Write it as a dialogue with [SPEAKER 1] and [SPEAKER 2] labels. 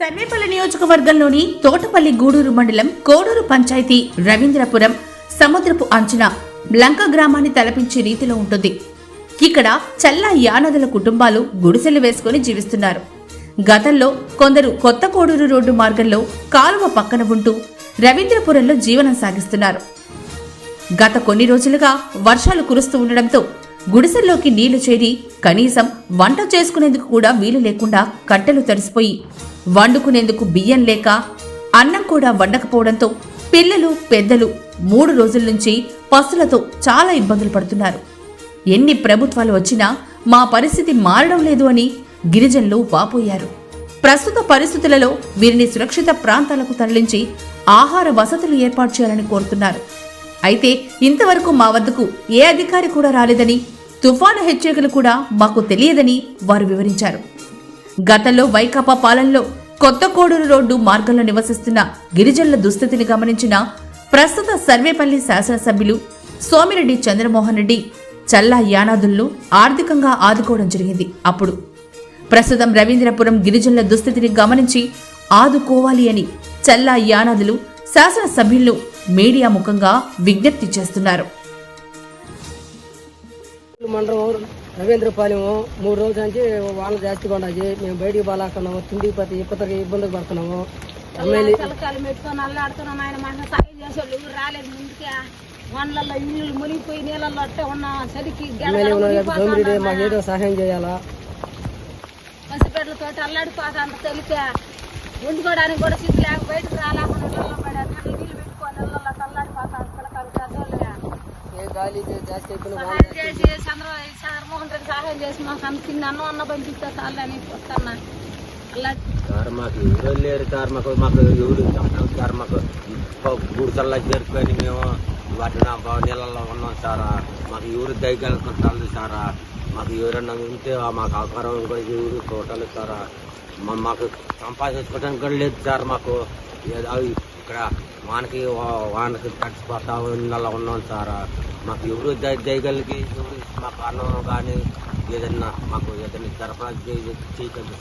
[SPEAKER 1] సర్వేపల్లి నియోజకవర్గంలోని తోటపల్లి గూడూరు మండలం కోడూరు పంచాయతీ రవీంద్రపురం సముద్రపు అంచున లంక గ్రామాన్ని తలపించే రీతిలో ఉంటుంది. ఇక్కడ చల్ల యానదుల కుటుంబాలు గుడిసెలు వేసుకుని జీవిస్తున్నారు. గతంలో కొందరు కొత్త కోడూరు రోడ్డు మార్గంలో కాలువ పక్కన ఉంటూ రవీంద్రపురంలో జీవనం సాగిస్తున్నారు. గత కొన్ని రోజులుగా వర్షాలు కురుస్తూ ఉండడంతో గుడిసెల్లోకి నీళ్ళు చేరి కనీసం వంట చేసుకునేందుకు కూడా వీలు లేకుండా కట్టెలు తడిసిపోయి వండుకునేందుకు బియ్యం లేక అన్నం కూడా వండకపోవడంతో పిల్లలు పెద్దలు మూడు రోజుల నుంచి పసులతో చాలా ఇబ్బందులు పడుతున్నారు. ఎన్ని ప్రభుత్వాలు వచ్చినా మా పరిస్థితి మారడం లేదు అని గిరిజనులు వాపోయారు. ప్రస్తుత పరిస్థితులలో వీరిని సురక్షిత ప్రాంతాలకు తరలించి ఆహార వసతులు ఏర్పాటు చేయాలని కోరుతున్నారు. అయితే ఇంతవరకు మా వద్దకు ఏ అధికారి కూడా రాలేదని తుఫాను హెచ్చరికలు కూడా మాకు తెలియదని వారు వివరించారు. గతంలో వైకాపా పాలనలో కొత్త కోడూరు రోడ్డు మార్గంలో నివసిస్తున్న గిరిజనుల దుస్థితిని గమనించిన ప్రస్తుత సర్వేపల్లి శాసనసభ్యులు సోమిరెడ్డి చంద్రమోహన్ రెడ్డి చల్లా యానాదులను ఆర్థికంగా ఆదుకోవడం జరిగింది. అప్పుడు ప్రస్తుతం రవీంద్రపురం గిరిజనుల దుస్థితిని గమనించి ఆదుకోవాలి అని చల్లా యానాదులు శాసనసభ్యులను మీడియా ముఖంగా విజ్ఞప్తి చేస్తున్నారు.
[SPEAKER 2] మండలం రవీంద్రపాలెము మూడు రోజుల నుంచి వానలు జాస్తిగా ఉన్నాయి మేము బయటికి పోలేకున్నాము తిండికి పోతే ఇప్పటికి ఇబ్బందులు పడుతున్నాము. ఎమ్మెల్యే
[SPEAKER 3] తలకాలు పెట్టుకొని అల్లాడుతున్నాం ఆయన మాకు. సాయం చేసేవాళ్ళు ఎవరు రాలేదు ముందుకే. వనలలో ఇల్లు మునిగిపోయి నీళ్ళల్లో అట్టే ఉన్నాం. చలికి
[SPEAKER 2] మాకు ఏదో సహాయం చేయాలా?
[SPEAKER 3] పసిబిడ్డలతో అల్లాడిపోతా అంత చలికే వండుకోవడానికి కూడా స్థితి లేక బయటకు రాలేకుండా నీళ్ళు పెట్టుకొని అల్లాడిపోతాం
[SPEAKER 2] జాస్తి
[SPEAKER 3] సహాయం చేసి చంద్ర చంద్రమోహన్ రెడ్డి సహాయం చేసి మాకు అంత తిండి అన్నం అన్న పంపిస్తే చాలు అని వస్తున్నా
[SPEAKER 4] సార్ మాకు ఎవరు లేరు సార్ మాకు మాకు ఎవరు చెప్పలేదు సార్ మాకు గుడిసల్లా చేరుకొని మేము వాటి నీళ్ళల్లో ఉన్నాం సార్. మాకు ఎవరు దయగలుగుతుంది సార్. మాకు ఎవరన్నా ఉంటే ఆ మాకు ఆకారం కూడా ఎవరు చూడాలి సార్. మా- మాకు సంపాదించుకోవడానికి కూడా లేదు సార్ మాకు. ఏదో అవి ఇక్కడ వానకి వా- వానకి తడిచిపోతా నీళ్ళలో ఉన్నాం సార్. మాకు ఎవరు దయగలిగి ఎవరు మాకు అన్నం కానీ ఏదన్నా మాకు ఏదైనా సరఫరా చేయ- చేయగలరు